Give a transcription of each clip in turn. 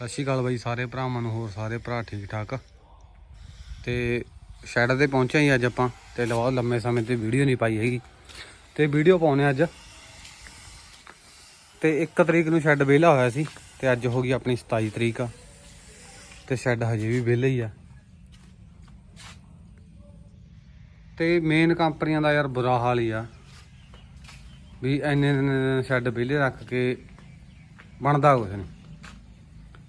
ਸਤਿ ਸ਼੍ਰੀ ਅਕਾਲ ਬਾਈ, ਸਾਰੇ ਭਰਾਵਾਂ ਨੂੰ ਹੋਰ ਸਾਰੇ ਭਰਾ ਠੀਕ ਠਾਕ। ਤੇ ਸ਼ੈਡ ਤੇ ਪਹੁੰਚੇ ਹੀ ਅੱਜ ਆਪਾਂ, ਤੇ ਬਹੁਤ ਲੰਮੇ ਸਮੇਂ ਤੇ ਵੀਡੀਓ ਨਹੀਂ ਪਾਈ ਹੈਗੀ। ਤੇ ਵੀਡੀਓ ਪਾਉਣੇ ਅੱਜ। ਤੇ 1 ਤਰੀਕ ਨੂੰ ਸ਼ੈਡ ਵਿਹਲਾ ਹੋਇਆ ਸੀ, ਤੇ ਅੱਜ ਹੋ ਗਈ ਆਪਣੀ 27 ਤਰੀਕ। ਤੇ ਸ਼ੈਡ ਹਜੇ ਵੀ ਵਿਹਲਾ ਹੀ ਆ। ਤੇ ਮੇਨ ਕੰਪਨੀਆਂ ਦਾ ਯਾਰ ਬੁਰਾ ਹਾਲ ਹੀ ਆ। ਵੀ ਐਨੇ ਦਿਨ ਸ਼ੈਡ ਵਿਹਲੇ ਰੱਖ ਕੇ ਬਣਦਾ ਕੁਛ ਨਹੀਂ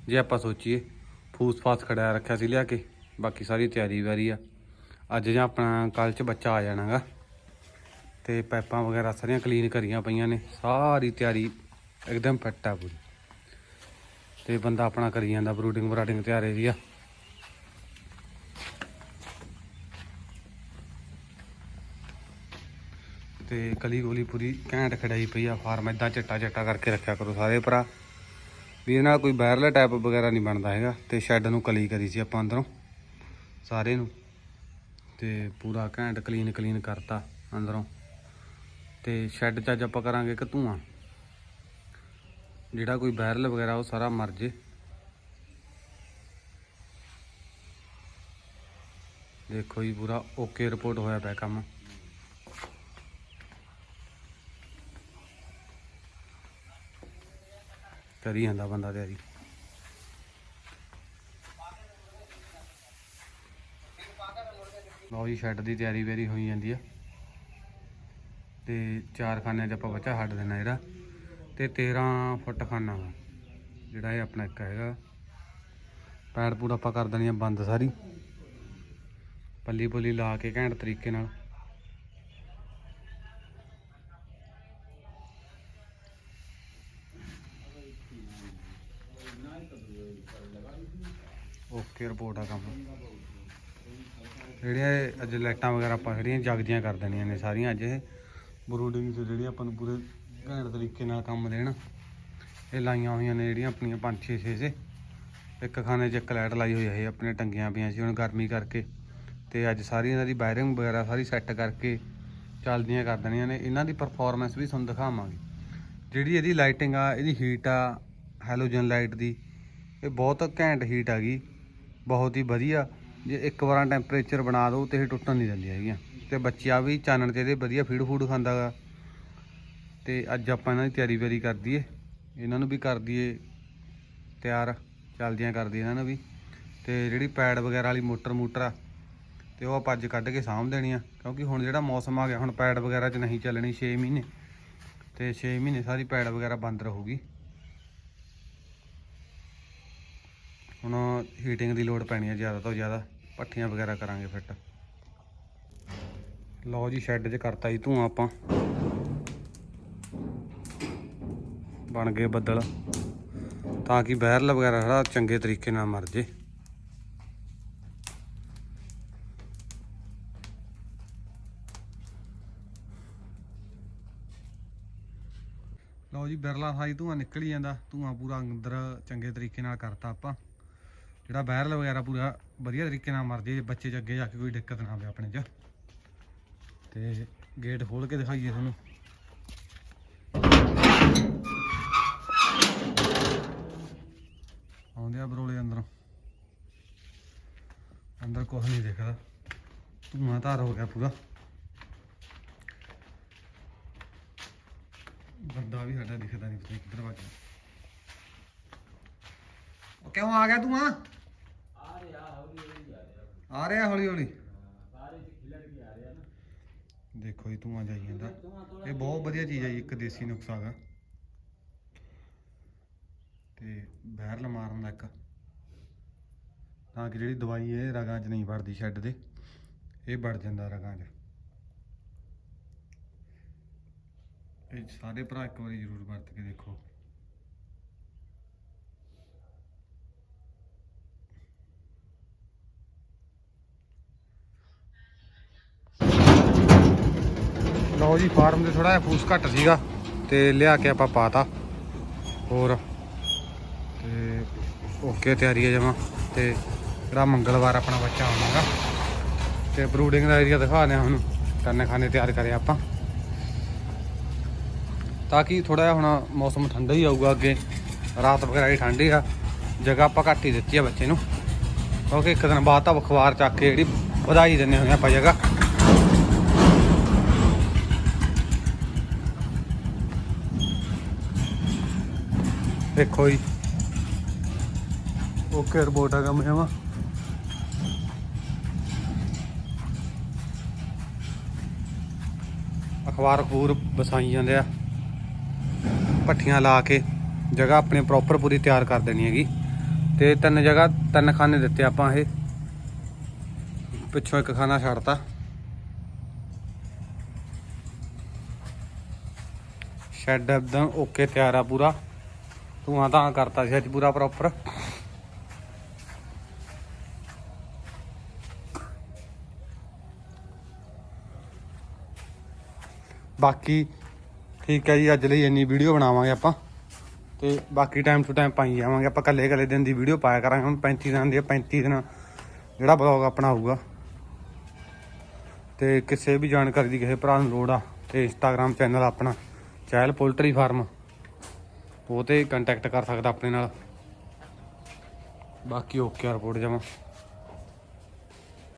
ਜੇ ਆਪਾਂ ਸੋਚੀਏ, ਫੂਸ ਫਾਸ ਖੜਿਆ ਰੱਖਿਆ ਸੀ ਲਿਆ ਕੇ, ਬਾਕੀ ਸਾਰੀ ਤਿਆਰੀ ਵਾਰੀ ਆ। ਅੱਜ ਜਾਂ ਆਪਣਾ ਕੱਲ ਚ ਬੱਚਾ ਆ ਜਾਣਾਗਾ। ਤੇ ਪਾਈਪਾਂ ਵਗੈਰਾ ਸਾਰੀਆਂ ਕਲੀਨ ਕਰੀਆਂ ਪਈਆਂ ਨੇ, ਸਾਰੀ ਤਿਆਰੀ ਇੱਕਦਮ ਫਿੱਟ ਆ ਪੂਰੀ। ਤੇ ਬੰਦਾ ਆਪਣਾ ਕਰੀ ਜਾਂਦਾ ਬਰੂਡਿੰਗ ਬਰਾਡਿੰਗ ਤਿਆਰੇ ਦੀ ਆ। ਤੇ ਕਲੀ ਗੋਲੀ ਪੂਰੀ ਘੈਂਟ ਖੜਾਈ ਪਈ ਆ, ਫਾਰਮ ਇਦਾਂ ਚਿੱਟਾ ਚਿੱਟਾ ਕਰਕੇ ਰੱਖਿਆ ਕਰੋ ਸਾਰੇ ਭਰਾ। ਵੀ ਇਹਦੇ ਨਾਲ ਕੋਈ ਵਾਇਰਲ ਟੈਪ ਵਗੈਰਾ ਨਹੀਂ ਬਣਦਾ ਹੈਗਾ। ਤੇ ਸ਼ੈੱਡ ਨੂੰ ਕਲੀ ਕਰੀ ਸੀ ਆਪਾਂ ਅੰਦਰੋਂ, ਸਾਰੇ ਨੂੰ। ਤੇ ਪੂਰਾ ਘੈਂਟ ਕਲੀਨ ਕਲੀਨ ਕਰਤਾ ਅੰਦਰੋਂ। ਤੇ ਸ਼ੈੱਡ 'ਚ ਅੱਜ ਆਪਾਂ ਕਰਾਂਗੇ ਇੱਕ ਧੂਆਂ। ਜਿਹੜਾ ਕੋਈ ਵਾਇਰਲ ਵਗੈਰਾ, ਉਹ ਸਾਰਾ ਮਰ ਜੇ। ਦੇਖੋ ਜੀ, ਪੂਰਾ ਓਕੇ ਰਿਪੋਰਟ ਹੋਇਆ ਪਿਆ ਕੰਮ। ਕਰੀ ਜਾਂਦਾ ਬੰਦਾ ਤਿਆਰੀ ਲਓ ਜੀ ਸ਼ੈੱਡ ਦੀ ਤਿਆਰੀ ਵੇਰੀ ਹੋਈ ਜਾਂਦੀ ਆ। ਤੇ ਚਾਰ ਖਾਨਿਆਂ 'ਚ ਆਪਾਂ ਬੱਚਾ ਛੱਡ ਦੇਣਾ ਇਹਦਾ। ਤੇ 13 ਫੁੱਟ ਖਾਨਾ ਜਿਹੜਾ ਇਹ ਆਪਣਾ ਇੱਕ ਹੈਗਾ। ਪੈੜ ਪੂੜ ਆਪਾਂ ਕਰ ਦੇਣੀ ਆ ਬੰਦ ਸਾਰੀ। ਪੱਲੀ ਪੁੱਲੀ ਲਾ ਕੇ ਘੈਂਟ ਤਰੀਕੇ ਨਾਲ। ਓਕੇ ਰਿਪੋਰਟ ਆ ਕੰਮ। ਜਿਹੜੀਆਂ ਇਹ ਅੱਜ ਲਾਈਟਾਂ ਵਗੈਰਾ ਆਪਾਂ ਜਿਹੜੀਆਂ ਜਗਦੀਆਂ ਕਰ ਦੇਣੀਆਂ ਨੇ ਸਾਰੀਆਂ ਅੱਜ ਇਹ। ਬਰੂਡਿੰਗ ਚ ਜਿਹੜੀਆਂ ਆਪਾਂ ਨੂੰ ਪੂਰੇ ਘੈਂਟ ਤਰੀਕੇ ਨਾਲ ਕੰਮ ਦੇਣ। ਇਹ ਲਾਈਆਂ ਹੋਈਆਂ ਨੇ ਜਿਹੜੀਆਂ ਆਪਣੀਆਂ 5 6 6 ਛੇ। ਇੱਕ ਖਾਨੇ 'ਚ ਇੱਕ ਲਾਈਟ ਲਾਈ ਹੋਈ ਹੈ ਇਹ ਆਪਣੇ ਟੰਗੀਆਂ ਪਈਆਂ ਸੀ ਹੁਣ ਗਰਮੀ ਕਰਕੇ। ਤੇ ਅੱਜ ਸਾਰੀ ਇਹਨਾਂ ਦੀ ਵਾਇਰਿੰਗ ਵਗੈਰਾ ਸਾਰੀ ਸੈੱਟ ਕਰਕੇ ਚੱਲਦੀਆਂ ਕਰ ਦੇਣੀਆਂ ਨੇ। ਇਹਨਾਂ ਦੀ ਪਰਫਾਰਮੈਂਸ ਵੀ ਤੁਹਾਨੂੰ ਦਿਖਾਵਾਂਗੇ। ਜਿਹੜੀ ਇਹਦੀ ਲਾਈਟਿੰਗ ਆ, ਇਹਦੀ ਹੀਟ ਆ ਹੈਲੋਜਨ ਲਾਈਟ ਦੀ ਇਹ ਬਹੁਤ ਘੈਂਟ ਹੀਟ ਆ ਗਈ। ਬਹੁਤ ਹੀ ਵਧੀਆ। ਜੇ ਇੱਕ ਵਾਰਾਂ ਟੈਂਪਰੇਚਰ ਬਣਾ ਦਿਓ ਤੇ ਇਹ ਟੁੱਟਣ ਨਹੀਂ ਦਿੰਦੀਆਂ ਹੈਗੀਆਂ। ਤੇ ਬੱਚਾ ਵੀ ਚਾਨਣ ਤੇ ਇਹਦੇ ਵਧੀਆ ਫੀਡ ਫੂਡ ਖਾਂਦਾ ਗਾ। ਤੇ ਅੱਜ ਆਪਾਂ ਇਹਨਾਂ ਦੀ ਤਿਆਰੀ ਵੈਰੀ ਕਰ ਦਈਏ। ਇਹਨਾਂ ਨੂੰ ਵੀ ਕਰ ਦਈਏ ਤਿਆਰ। ਚੱਲਦੀਆਂ ਕਰ ਦਈਏ ਇਹਨਾਂ ਨੂੰ ਵੀ। ਤੇ ਜਿਹੜੀ ਪੈਡ ਵਗੈਰਾ ਵਾਲੀ ਮੋਟਰ ਮੋਟਰ ਆ, ਤੇ ਉਹ ਆਪਾਂ ਅੱਜ ਕੱਢ ਕੇ ਸਾਂਭ ਦੇਣੀ ਆ। ਕਿਉਂਕਿ ਹੁਣ ਜਿਹੜਾ ਮੌਸਮ ਆ ਗਿਆ, ਹੁਣ ਪੈਡ ਵਗੈਰਾ 'ਚ ਨਹੀਂ ਚੱਲਣੀ 6 ਮਹੀਨੇ। ਤੇ 6 ਮਹੀਨੇ ਸਾਰੀ ਪੈਡ ਵਗੈਰਾ ਬੰਦ ਰਹੂਗੀ। ਹੁਣ ਹੀਟਿੰਗ ਦੀ ਲੋਡ ਪੈਣੀ ਹੈ ਜ਼ਿਆਦਾ ਤੋਂ ਜ਼ਿਆਦਾ। ਪੱਠੀਆਂ ਵਗੈਰਾ ਕਰਾਂਗੇ ਫਿੱਟ ਲਓ ਜੀ ਸ਼ੈੱਡ 'ਚ ਕਰਤਾ ਜੀ ਧੂਆਂ ਆਪਾਂ। ਬਣ ਗਏ ਬੱਦਲ। ਤਾਂ ਕਿ ਵਾਇਰਲ ਵਗੈਰਾ ਸਾਰਾ ਚੰਗੇ ਤਰੀਕੇ ਨਾਲ ਮਰ ਜੇ। ਲਓ ਜੀ, ਬਿਰਲਾ ਸਾਈ ਧੂਆਂ ਨਿਕਲ ਹੀ ਜਾਂਦਾ। ਧੂਆਂ ਪੂਰਾ ਅੰਦਰ ਚੰਗੇ ਤਰੀਕੇ ਨਾਲ ਕਰਤਾ ਆਪਾਂ। ਜਿਹੜਾ ਵਾਇਰਲ ਵਗੈਰਾ ਪੂਰਾ ਵਧੀਆ ਤਰੀਕੇ ਨਾਲ ਮਰ ਜੇ, ਬੱਚੇ ਚ ਅੱਗੇ ਜਾ ਕੇ ਕੋਈ ਦਿੱਕਤ ਨਾ ਆਵੇ ਆਪਣੇ ਚ। ਤੇ ਗੇਟ ਖੋਲ ਕੇ ਦਿਖਾਈਏ ਤੁਹਾਨੂੰ। ਆਉਂਦੇ ਆ ਬਰੋਲੇ ਅੰਦਰੋਂ। ਅੰਦਰ ਕੁਝ ਨਹੀਂ ਦਿਖਦਾ। ਧੂਆਂ ਧਾਰ ਹੋ ਗਿਆ ਪੂਰਾ। ਬੰਦਾ ਵੀ ਸਾਡਾ ਦਿਖਦਾ ਨਹੀਂ ਪਤਾ ਕਿੱਧਰ ਭੱਜ ਗਿਆ। ਉਹ ਕਿਉਂ ਆ ਗਿਆ ਤੂੰ ਆ ਆ ਰਿਹਾ ਹੌਲੀ ਹੌਲੀ। ਦੇਖੋ ਜੀ ਤੂੰ ਜਾਈ ਜਾਂਦਾ। ਇਹ ਬਹੁਤ ਵਧੀਆ ਚੀਜ਼ ਹੈ ਜੀ, ਇੱਕ ਦੇਸੀ ਨੁਕਸਾ ਹੈਗਾ ਤੇ ਬਹਿਰਲ ਮਾਰਨ ਦਾ ਇੱਕ। ਤਾਂ ਕਿ ਜਿਹੜੀ ਦਵਾਈ ਇਹ ਰਗਾਂ 'ਚ ਨਹੀਂ ਵੜਦੀ ਸ਼ੈੱਡ ਦੇ, ਇਹ ਵੜ ਜਾਂਦਾ ਰਗਾਂ 'ਚ। ਇਹ ਸਾਰੇ ਭਰਾ ਇੱਕ ਵਾਰੀ ਜ਼ਰੂਰ ਵਰਤ ਕੇ ਦੇਖੋ। ਲਓ ਜੀ, ਫਾਰਮ ਤੇ ਥੋੜਾ ਜਿਹਾ ਫੂਸ ਘੱਟ ਸੀਗਾ ਤੇ ਲਿਆ ਕੇ ਆਪਾਂ ਪਾਤਾ ਹੋਰ, ਤੇ ਓਕੇ, ਤਿਆਰੀ ਹੈ ਜਮਾ। ਤੇ ਜਿਹੜਾ ਮੰਗਲਵਾਰ ਆਪਣਾ ਬੱਚਾ ਆਉਣਾਗਾ। ਤੇ ਬਰੂਡਿੰਗ ਦਾ ਏਰੀਆ ਦਿਖਾ ਦਿਖਾਣੇ ਹੁਣ ਕੰਨੇ ਖਾਨੇ ਤਿਆਰ ਕਰਿਆ ਆਪਾਂ। ਤਾਂ ਕਿ ਥੋੜਾ ਜਿਹਾ ਹੁਣ ਮੌਸਮ ਠੰਡਾ ਹੀ ਆਊਗਾ ਅੱਗੇ। ਰਾਤ ਵਗੈਰਾ ਹੀ ਠੰਡੀ ਆ। ਜਗ੍ਹਾ ਆਪਾਂ ਘੱਟ ਹੀ ਦਿੱਤੀ ਆ ਬੱਚੇ ਨੂੰ। ਕਿਉਂਕਿ ਇੱਕ ਦਿਨ ਬਾਅਦ ਤਾਂ ਅਖਬਾਰ ਚੱਕ ਕੇ ਜਿਹੜੀ ਵਧਾਈ ਦਿੰਦੇ ਹੋਏ ਆਪਾਂ ਜਗ੍ਹਾ। ਦੇਖੋ ਜੀ। ਓਕੇ, ਰਿਪੋਰਟ ਆ ਕੰਮ ਜਮਾ। ਅਖਬਾਰ ਖੂਰ ਵਸਾਈ ਜਾਂਦੇ ਆ। ਪੱਠੀਆਂ ਲਾ ਕੇ ਜਗ੍ਹਾ ਆਪਣੀ ਪ੍ਰੋਪਰ ਪੂਰੀ ਤਿਆਰ ਕਰ ਦੇਣੀ ਹੈਗੀ। ਤੇ ਤਿੰਨ ਜਗ੍ਹਾ, ਤਿੰਨ ਖਾਨੇ ਦਿੱਤੇ ਆਪਾਂ ਇਹ। ਪਿੱਛੋਂ ਇੱਕ ਖਾਨਾ ਛੱਡਤਾ। ਸ਼ੈੱਡ ਇਦਾਂ ਓਕੇ ਤਿਆਰ ਆ ਪੂਰਾ। ਧੂਆਂ ਤਾਂ ਕਰਤਾ ਸੀ ਅੱਜ ਪੂਰਾ ਪ੍ਰੋਪਰ ਬਾਕੀ ਠੀਕ ਹੈ ਜੀ ਅੱਜ ਲਈ ਇੰਨੀ ਵੀਡੀਓ ਬਣਾਵਾਂਗੇ ਆਪਾਂ। ਤੇ ਬਾਕੀ ਟਾਈਮ ਟੂ ਟਾਈਮ ਪਾਈ ਜਾਵਾਂਗੇ। ਆਪਾਂ ਕੱਲੇ ਕੱਲੇ ਦਿਨ ਦੀ ਵੀਡੀਓ ਪਾਇਆ ਕਰਾਂਗੇ। ਹੁਣ 35 ਦਿਨ ਦੀ ਆ, 35 ਦਿਨ ਜਿਹੜਾ ਬਲੌਗ ਆਪਣਾ ਆਊਗਾ ਤੇ ਕਿਸੇ ਵੀ ਜਾਣਕਾਰੀ ਦੀ ਕਿਸੇ ਭਰਾ ਨੂੰ ਲੋੜ ਆ ਤੇ ਇੰਸਟਾਗ੍ਰam ਚੈਨਲ ਆਪਣਾ ਚਹਿਲ ਪੋਲਟਰੀ ਫਾਰਮ। ਉਹ ਤੇ ਕੰਟੈਕਟ ਕਰ ਸਕਦਾ ਆਪਣੇ ਨਾਲ। ਬਾਕੀ ਓਕੇ ਰਿਪੋਰਟ ਜਮਾ।